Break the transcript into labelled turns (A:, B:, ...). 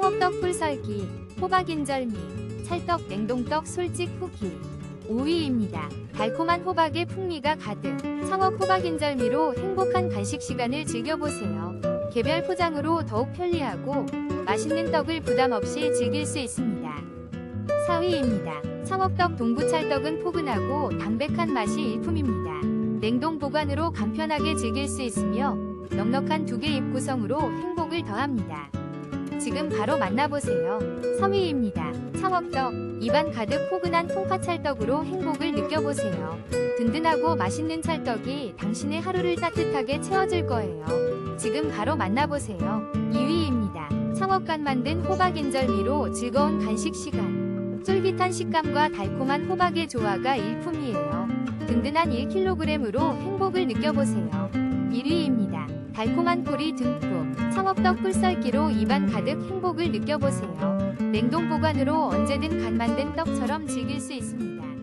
A: 창업떡 꿀설기, 호박인절미, 찰떡 냉동떡 솔직 후기 5위입니다. 달콤한 호박의 풍미가 가득 창업 호박인절미로 행복한 간식 시간을 즐겨보세요. 개별 포장으로 더욱 편리하고 맛있는 떡을 부담 없이 즐길 수 있습니다. 4위입니다. 창업떡 동부찰떡은 포근하고 담백한 맛이 일품입니다. 냉동 보관으로 간편하게 즐길 수 있으며 넉넉한 두개잎 구성으로 행복을 더합니다. 지금 바로 만나보세요. 3위입니다. 창업떡 입안 가득 포근한 통파 찰떡으로 행복을 느껴보세요. 든든하고 맛있는 찰떡이 당신의 하루를 따뜻하게 채워줄 거예요. 지금 바로 만나보세요. 2위입니다. 창업간 만든 호박 인절미로 즐거운 간식 시간. 쫄깃한 식감과 달콤한 호박의 조화가 일품이에요. 든든한 1kg으로 행복을 느껴보세요. 1위입니다. 달콤한 꿀이 듬뿍 창업떡 꿀썰기로 입안 가득 행복을 느껴보세요. 냉동 보관으로 언제든 간 만든 떡처럼 즐길 수 있습니다.